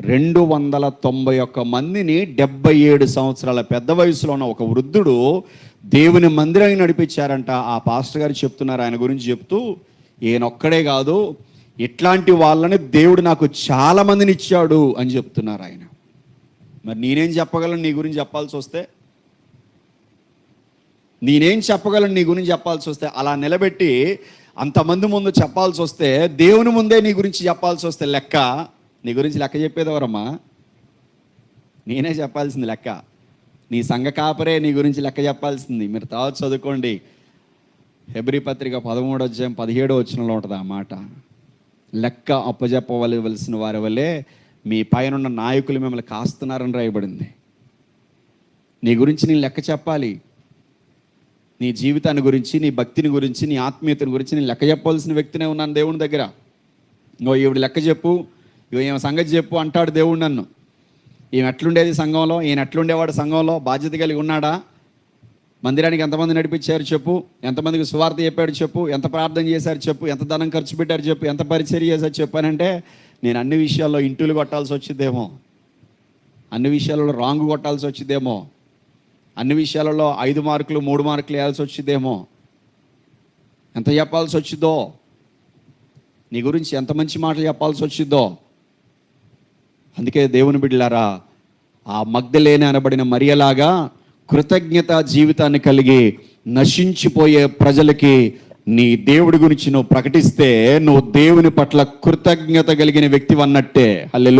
రెండు వందల తొంభై ఒక్క మందిని డెబ్బై ఏడు సంవత్సరాల పెద్ద వయసులో ఉన్న ఒక వృద్ధుడు దేవుని మందిరాన్ని నడిపించారంట. ఆ పాస్టర్ గారు చెప్తున్నారు ఆయన గురించి చెప్తూ ఈయనొక్కడే కాదు ఇట్లాంటి వాళ్ళని దేవుడు నాకు చాలా మందిని ఇచ్చాడు అని చెప్తున్నారు ఆయన. మరి నేనేం చెప్పగలను? నీ గురించి చెప్పాల్సి వస్తే నేనేం చెప్పగలను? నీ గురించి చెప్పాల్సి వస్తే అలా నిలబెట్టి అంతమంది ముందు చెప్పాల్సి వస్తే దేవుని ముందే నీ గురించి చెప్పాల్సి వస్తే లెక్క నీ గురించి లెక్క చెప్పేదెవరమ్మా? నేనే చెప్పాల్సింది లెక్క. నీ సంఘ కాపరే నీ గురించి లెక్క చెప్పాల్సింది. మీరు తావు చదువుకోండి. హెబ్రి పత్రిక పదమూడు వచ్చాం పదిహేడో వచ్చినలో ఉంటుంది ఆ మాట. లెక్క అప్పజెప్పవలసిన వారి వల్లే మీ పైన నాయకులు మిమ్మల్ని కాస్తున్నారని రాయబడింది. నీ గురించి నేను లెక్క చెప్పాలి. నీ జీవితాన్ని గురించి నీ భక్తిని గురించి నీ ఆత్మీయతని గురించి నేను లెక్క చెప్పవలసిన వ్యక్తినే ఉన్నాను దేవుని దగ్గర. నువ్వు ఈవిడ లెక్క చెప్పు. ఇగో ఈమె సంగతి చెప్పు అంటాడు దేవుడు నన్ను. ఈమె ఎట్లుండేది సంఘంలో? ఈయన ఎట్లుండేవాడు సంఘంలో? బాధ్యత కలిగి ఉన్నాడా? మందిరానికి ఎంతమంది నడిపించారు చెప్పు? ఎంతమందికి సువార్త చెప్పాడు చెప్పు? ఎంత ప్రార్థన చేశారు చెప్పు? ఎంత ధనం ఖర్చు పెట్టారు చెప్పు? ఎంత పరిచర్య చేశారు చెప్పు అని అంటే నేను అన్ని విషయాల్లో ఇంటులు కొట్టాల్సి వచ్చిందేమో. అన్ని విషయాలలో రాంగ్ కొట్టాల్సి వచ్చిందేమో. అన్ని విషయాలలో ఐదు మార్కులు మూడు మార్కులు వేయాల్సి వచ్చిందేమో. ఎంత చెప్పాల్సి వచ్చిందో? నీ గురించి ఎంత మంచి మాటలు చెప్పాల్సి వచ్చిందో? అందుకే దేవుని బిడ్డలారా ఆ మగ్ధలేని అనబడిన మరియలాగా కృతజ్ఞత జీవితాన్ని కలిగి నశించిపోయే ప్రజలకి నీ దేవుడి గురించి నువ్వు ప్రకటిస్తే నువ్వు దేవుని పట్ల కృతజ్ఞత కలిగిన వ్యక్తి అన్నట్టే అల్లెలు